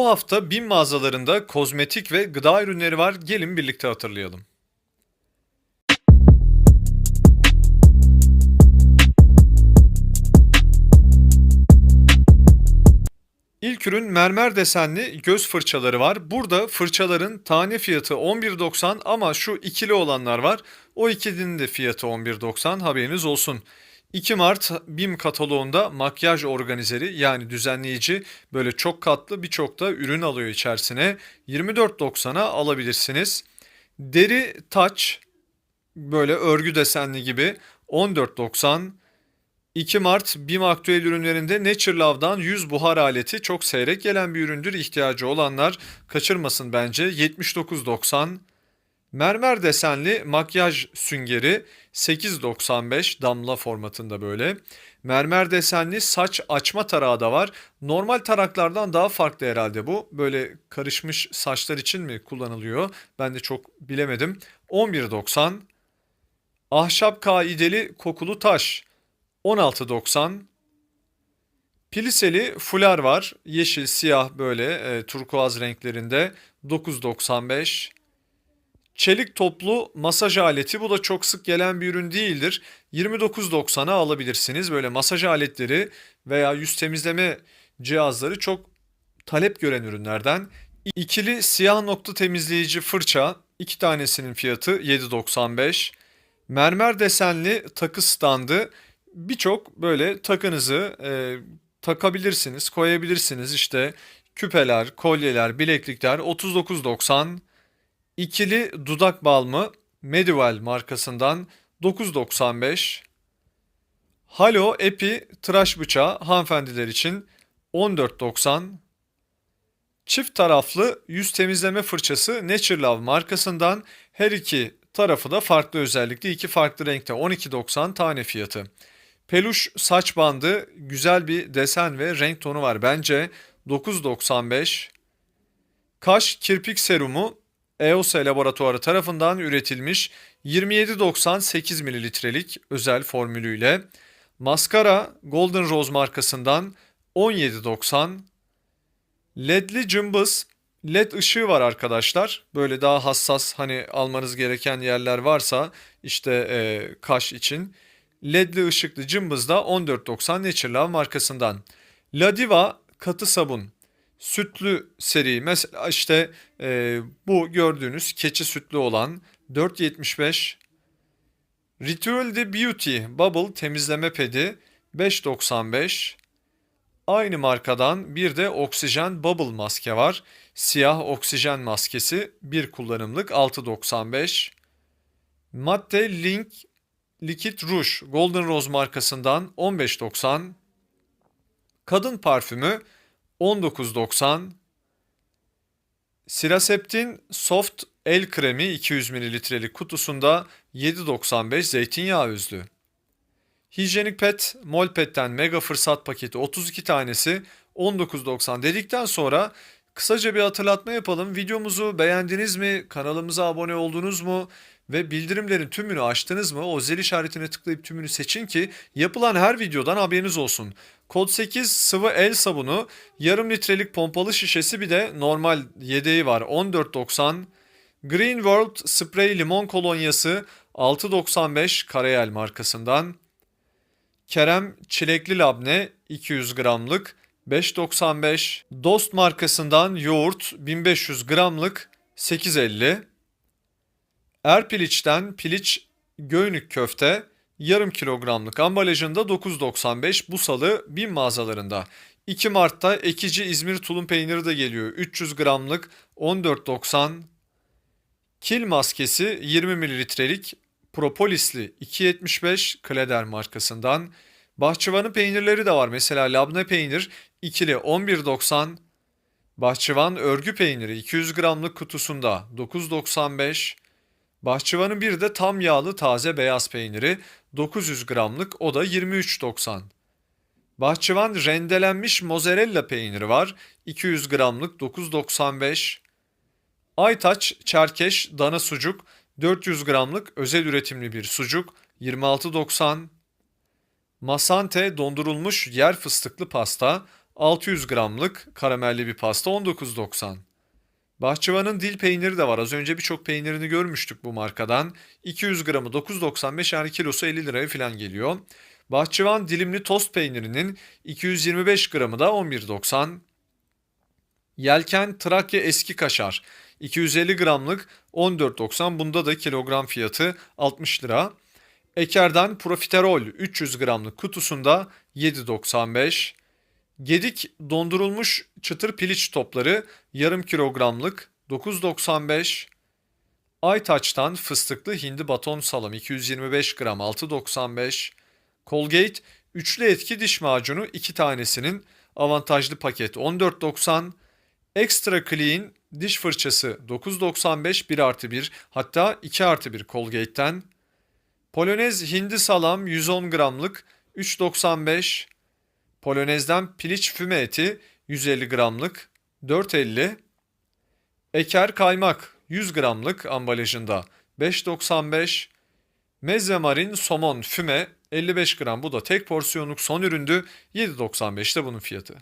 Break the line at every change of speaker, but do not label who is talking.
Bu hafta BİM mağazalarında kozmetik ve gıda ürünleri var. Gelin birlikte hatırlayalım. İlk ürün mermer desenli göz fırçaları var. Burada fırçaların tane fiyatı 11.90 ama şu ikili olanlar var. O ikilinin de fiyatı 11.90 haberiniz olsun. 2 Mart BİM kataloğunda makyaj organizeri yani düzenleyici böyle çok katlı birçok da ürün alıyor içerisine. 24.90'a alabilirsiniz. Deri taç böyle örgü desenli gibi 14.90 2 Mart BİM aktüel ürünlerinde Nature Love'dan 100 buhar aleti çok seyrek gelen bir üründür. İhtiyacı olanlar kaçırmasın bence. 79.90 Mermer desenli makyaj süngeri 8.95 damla formatında böyle. Mermer desenli saç açma tarağı da var. Normal taraklardan daha farklı herhalde bu. Böyle karışmış saçlar için mi kullanılıyor? Ben de çok bilemedim. 11.90 Ahşap kaideli kokulu taş 16.90 Piliseli fular var. Yeşil, siyah böyle e, turkuaz renklerinde 9.95 Çelik toplu masaj aleti bu da çok sık gelen bir ürün değildir. 29.90'a alabilirsiniz. Böyle masaj aletleri veya yüz temizleme cihazları çok talep gören ürünlerden. İkili siyah nokta temizleyici fırça iki tanesinin fiyatı 7.95. Mermer desenli takı standı birçok böyle takınızı e, takabilirsiniz, koyabilirsiniz. İşte küpeler, kolyeler, bileklikler 39.90. İkili dudak balmı Medieval markasından 9.95. Halo Epi tıraş bıçağı hanımefendiler için 14.90. Çift taraflı yüz temizleme fırçası Nature Love markasından her iki tarafı da farklı özellikle iki farklı renkte 12.90 tane fiyatı. Peluş saç bandı güzel bir desen ve renk tonu var bence 9.95. Kaş kirpik serumu EOS laboratuvarı tarafından üretilmiş 27.98 mililitrelik özel formülüyle maskara Golden Rose markasından 17.90 LED'li cımbız LED ışığı var arkadaşlar. Böyle daha hassas hani almanız gereken yerler varsa işte e, kaş için. LED'li ışıklı cımbız da 14.90 Nature Love markasından. Ladiva katı sabun sütlü seri mesela işte e, bu gördüğünüz keçi sütlü olan 4.75 Ritual de Beauty Bubble temizleme pedi 5.95 Aynı markadan bir de oksijen bubble maske var. Siyah oksijen maskesi bir kullanımlık 6.95 Matte Link Liquid Rouge Golden Rose markasından 15.90 Kadın parfümü 19.90 Siraseptin Soft El Kremi 200 mililitrelik kutusunda 7.95 zeytinyağı özlü. Hijyenik Pet Molpet'ten mega fırsat paketi 32 tanesi 19.90 dedikten sonra kısaca bir hatırlatma yapalım. Videomuzu beğendiniz mi? Kanalımıza abone oldunuz mu? Ve bildirimlerin tümünü açtınız mı o zil işaretine tıklayıp tümünü seçin ki yapılan her videodan haberiniz olsun. Kod 8 sıvı el sabunu, yarım litrelik pompalı şişesi bir de normal yedeği var 14.90. Green World sprey limon kolonyası 6.95 Karayel markasından. Kerem çilekli labne 200 gramlık 5.95. Dost markasından yoğurt 1500 gramlık 8.50. Erpiliç'ten piliç göynük köfte yarım kilogramlık ambalajında 9.95 bu salı bin mağazalarında. 2 Mart'ta ekici İzmir tulum peyniri de geliyor. 300 gramlık 14.90. Kil maskesi 20 mililitrelik propolisli 2.75 Kleder markasından. Bahçıvanın peynirleri de var. Mesela labne peynir ikili 11.90. Bahçıvan örgü peyniri 200 gramlık kutusunda 9.95. Bahçıvanın bir de tam yağlı taze beyaz peyniri 900 gramlık o da 23.90. Bahçıvan rendelenmiş mozzarella peyniri var 200 gramlık 9.95. Aytaç çerkeş dana sucuk 400 gramlık özel üretimli bir sucuk 26.90. Masante dondurulmuş yer fıstıklı pasta 600 gramlık karamelli bir pasta 19.90. Bahçıvan'ın dil peyniri de var. Az önce birçok peynirini görmüştük bu markadan. 200 gramı 9.95 yani kilosu 50 liraya falan geliyor. Bahçıvan dilimli tost peynirinin 225 gramı da 11.90. Yelken Trakya eski kaşar 250 gramlık 14.90 bunda da kilogram fiyatı 60 lira. Eker'den profiterol 300 gramlık kutusunda 7.95. Gedik dondurulmuş çıtır piliç topları yarım kilogramlık 9.95. Aytaç'tan fıstıklı hindi baton salam 225 gram 6.95. Colgate üçlü etki diş macunu 2 tanesinin avantajlı paket 14.90. Extra Clean diş fırçası 9.95 1 artı 1 hatta 2 artı 1 Colgate'ten. Polonez hindi salam 110 gramlık 3.95. Polonez'den piliç füme eti 150 gramlık 4.50. Eker kaymak 100 gramlık ambalajında 5.95. Mezze marin somon füme 55 gram bu da tek porsiyonluk son üründü 7.95'te bunun fiyatı.